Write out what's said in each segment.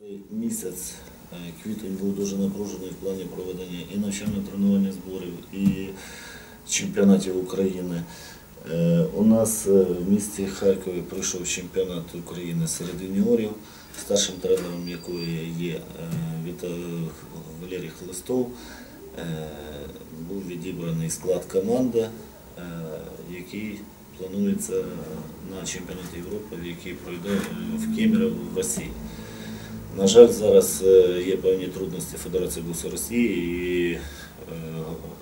Цей місяць е, квітень був дуже напружений в плані проведення і навчально-тренувальних зборів, і чемпіонатів України. Е, У нас е, в місті Харкові пройшов чемпіонат України серед юніорів, старшим тренером якої є Валерій Хлистов. Був відібраний склад команди, який планується на чемпіонат Європи, який пройде в Кемерово в Росії. На жаль, зараз е, є певні трудності Федерації боксу Росії і е,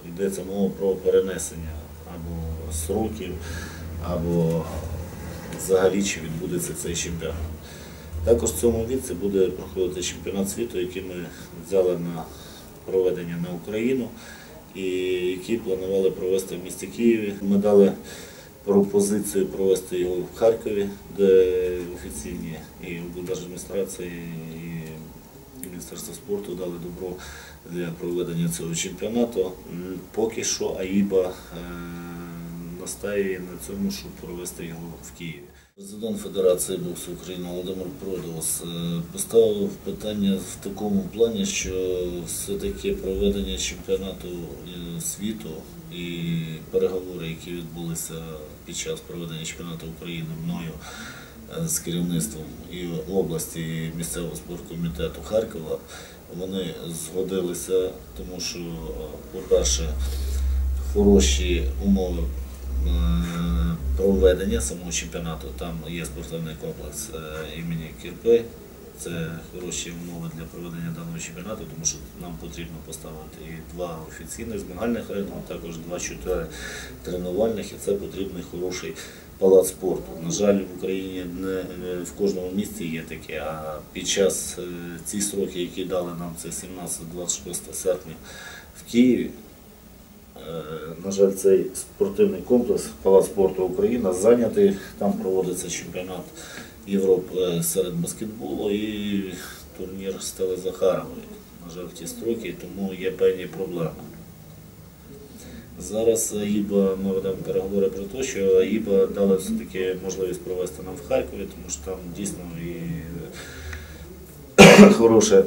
йдеться мова про перенесення або сроків, або взагалі чи відбудеться цей чемпіонат. Також в цьому віці буде проходити чемпіонат світу, який ми взяли на проведення на Україну і який планували провести в місті Києві. Ми дали пропозицію провести його в Харкові, де офіційні і облдержадміністрації, і Міністерство спорту дали добро для проведення цього чемпіонату. Поки що АІБА е, настаює на цьому, щоб провести його в Києві. Президент Федерації боксу України Володимир Продос е, поставив питання в такому плані, що все-таки проведення чемпіонату е, світу і переговори, які відбулися під час проведення чемпіонату України мною з керівництвом і області, і місцевого спорткомітету Харкова, вони згодилися, тому що, е, по-перше, хороші умови е, проведення самого чемпіонату. Там є спортивний комплекс е, імені Кірпи. Це хороші умови для проведення даного чемпіонату, тому що нам потрібно поставити і два офіційних змагальних арени, а також два-чотири тренувальних, і це потрібний хороший палац спорту. На жаль, в Україні не не в кожному місті є таке, а під час е, ці сроки, які дали нам, це 17-26 серпня в Києві, Е, На жаль, цей спортивний комплекс Палац спорту Україна зайнятий. Там проводиться чемпіонат Європи е, серед баскетболу і турнір Стели Захарової. На жаль, ті строки, тому є певні проблеми. Зараз АІБА, ми ведемо переговори про те, що АІБА дала все-таки можливість провести нам в Харкові, тому що там дійсно і хороша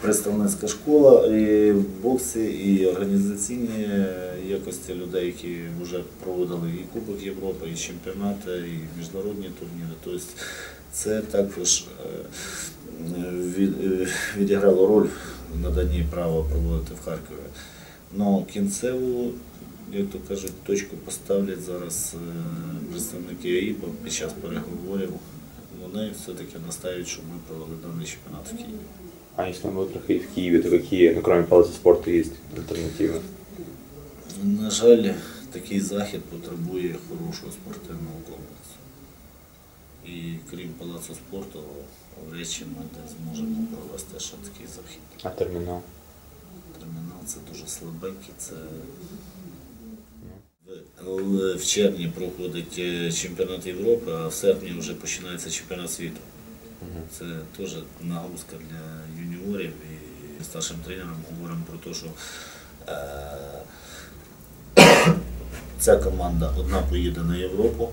представницька школа і в боксі, і організаційні якості людей, які вже проводили і Кубок Європи, і чемпіонати, і міжнародні турніри. Тобто це також е, від- е, відіграло роль в наданні права проводити в Харкові. Но кінцеву, як то кажуть, точку поставлять зараз е, представники АІБа під час переговорів. Вони все-таки настають, щоб ми провели даний чемпіонат в Києві. А он будет проходить в Киеве, то какие, ну кроме палаца спорта, есть альтернативы? На жаль, такий захід потребує хорошого спортивного комплексу. І крім палацу спорту, чи ми де зможемо провести ще такий захід. А терминал? Термінал це дуже слабенький. Це в- в червні проходить е, чемпіонат Європи, а в серпні вже починається чемпіонат світу. Це теж нагрузка для юніорів і старшим тренерам говоримо про те, що е, ця команда одна поїде на Європу,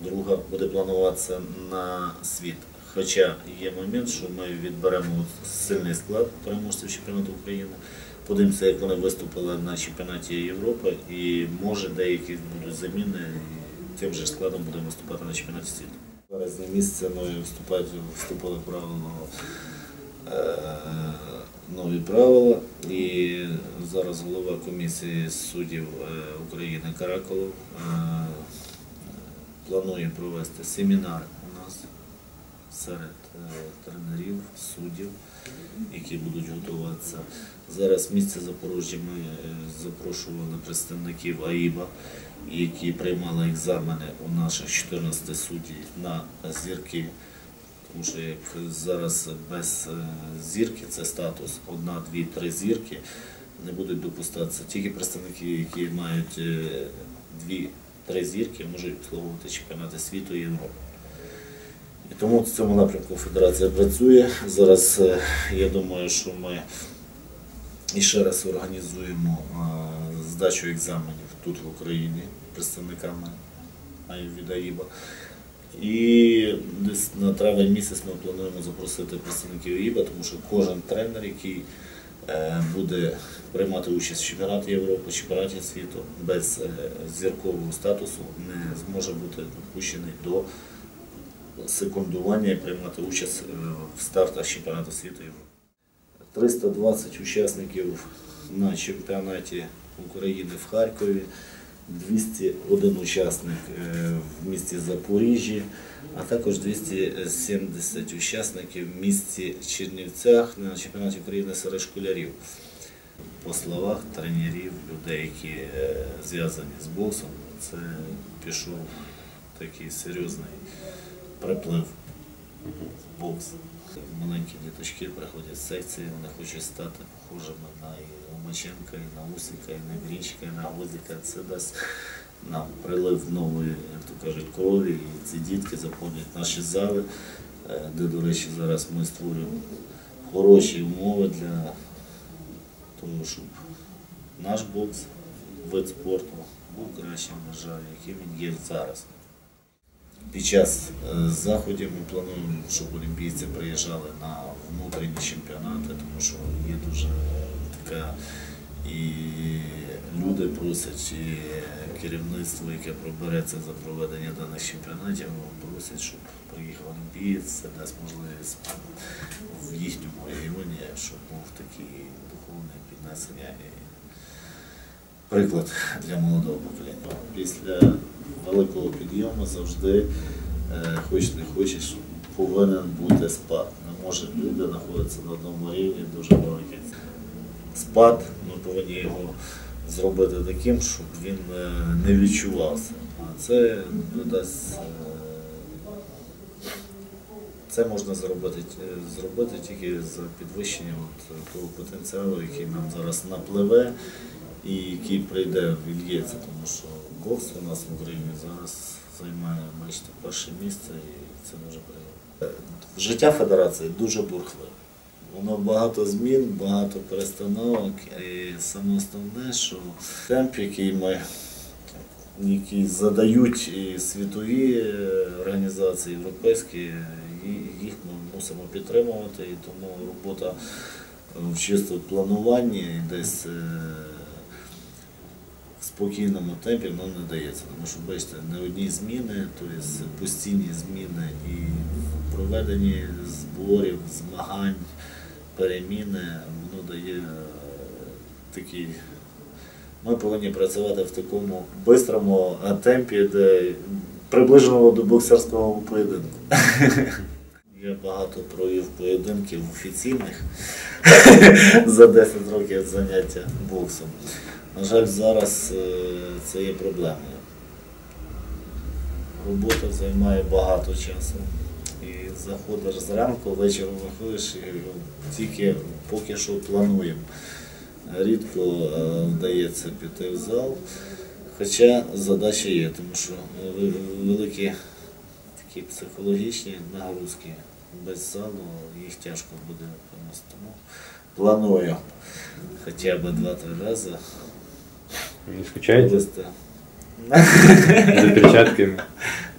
друга буде плануватися на світ. Хоча є момент, що ми відберемо сильний склад переможців чемпіонату України, подивимося, як вони виступили на чемпіонаті Європи, і може деякі будуть заміни, і тим же складом будемо виступати на чемпіонаті світу. Березні місяця нові вступають, вступили в е, нові правила. І зараз голова комісії суддів е, України Караколов е, планує провести семінар серед е, тренерів, суддів, які будуть готуватися. Зараз в місті Запоріжжя ми е, запрошували представників АІБА, які приймали екзамени у наших 14 суддів на зірки. Тому що як зараз без е, зірки це статус одна, дві, три зірки, не будуть допускатися. Тільки представники, які мають е, дві, три зірки, можуть обслуговувати чемпіонати світу і Європи. І тому в цьому напрямку Федерація працює. Зараз е, я думаю, що ми іще раз організуємо е, здачу екзаменів тут в Україні представниками від І десь на травень місяць ми плануємо запросити представників ІБА, тому що кожен тренер, який е, буде приймати участь в чемпіонаті Європи, чемпіонаті світу без зіркового статусу, не зможе бути допущений до секундування і приймати участь е, в стартах чемпіонату світу Європи. 320 учасників на чемпіонаті України в Харкові, 201 учасник е, в місті Запоріжжі, а також 270 учасників в місті Чернівцях на чемпіонаті України серед школярів. По словах тренерів, людей, які е, зв'язані з боксом, це пішов такий серйозний приплив в бокс. Маленькі діточки приходять з секції, вони хочуть стати похожими на і Ломаченка, і на Усика, і на Грінчика, і на Гозіка. Це дасть нам прилив нової, як то кажуть, крові. І ці дітки заповнять наші зали, е, де, до речі, зараз ми створюємо хороші умови для того, щоб наш бокс, вид спорту, був кращим, на жаль, яким він є зараз. Під час е, заходів ми плануємо, щоб олімпійці приїжджали на внутрішні чемпіонати, тому що є дуже така і люди просять, і керівництво, яке пробереться за проведення даних чемпіонатів, просять, щоб приїхав олімпієць, це дасть можливість в їхньому регіоні, щоб був такий духовне піднесення і приклад для молодого покоління. Після великого підйому завжди, е, хоч не хочеш, повинен бути спад. Не може люди знаходитися на одному рівні дуже великий. Спад, ми повинні його зробити таким, щоб він е, не відчувався. А це додасть. е, Це можна зробити, зробити тільки за підвищенням от того потенціалу, який нам зараз напливе і який прийде вільється, тому що бокс у нас в Україні зараз займає бачите, перше місце і це дуже приємно. Життя федерації дуже бурхливе. Воно багато змін, багато перестановок. І саме основне, що темп, який ми які задають і світові е, організації, європейські, їх ми мусимо підтримувати. І тому робота в чисто плануванні десь е, спокійному темпі нам не дається. Тому що бачите, не одні зміни, тобто постійні зміни і в проведенні зборів, змагань, переміни, воно дає е, такий. Ми повинні працювати в такому бистрому е, темпі, де приближеного до боксерського поєдинку. Я багато провів поєдинків офіційних за 10 років заняття боксом. На жаль, зараз е, це є проблемою. Робота займає багато часу. І заходиш зранку, вечором виходиш і тільки поки що плануємо. Рідко е, вдається піти в зал, хоча задача є, тому що великі такі психологічні нагрузки без залу їх тяжко буде поносити. Тому планую хоча б два-три рази Не скучаете провести. за перчатками?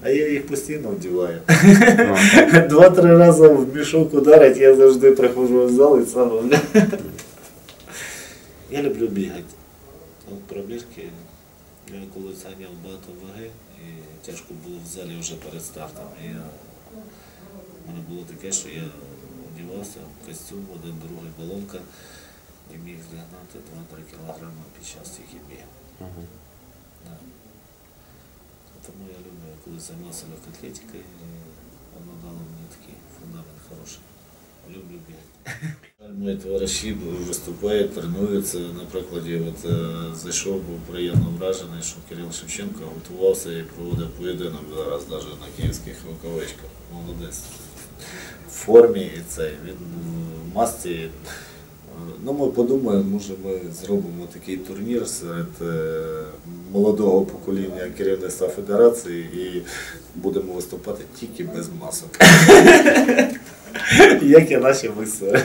А я їх постійно вдіваю. Два-три рази в мішок ударить, я завжди приходжу в зал і сам. Я люблю бігати. От пробіжки. Я колись ганяв багато ваги і тяжко було в залі вже перед стартом. І я... У мене було таке, що я одягався в костюм, один другий балонка і міг зігнати 2-3 кілограми під час тільки бігу. ага. Да. Тому я люблю, я коли займався легкоатлетикою, воно дало мені такий фундамент хороший. Люблю бігати. Мої товариші виступають, тренуються. На прикладі, от, е, зайшов, був приємно вражений, що Кирил Шевченко готувався і проводив поєдинок зараз навіть на київських рукавичках. Молодець. В формі і це. Він в масці. Ну, ми подумаємо, може ми зробимо такий турнір серед е, молодого покоління керівництва федерації і будемо виступати тільки без масок. Як і наші. Можна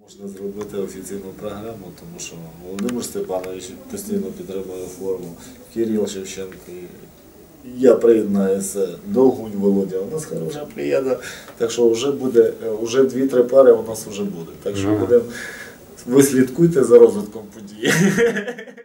можна зробити офіційну програму, тому що Володимир Степанович постійно підтримує форму, Кирил Шевченко. Я приєднаюся, до Гунь Володя. У нас хороша приєда, так що вже буде, е, вже дві-три пари у нас вже буде. Так що будемо. Ви слідкуйте за розвитком подій.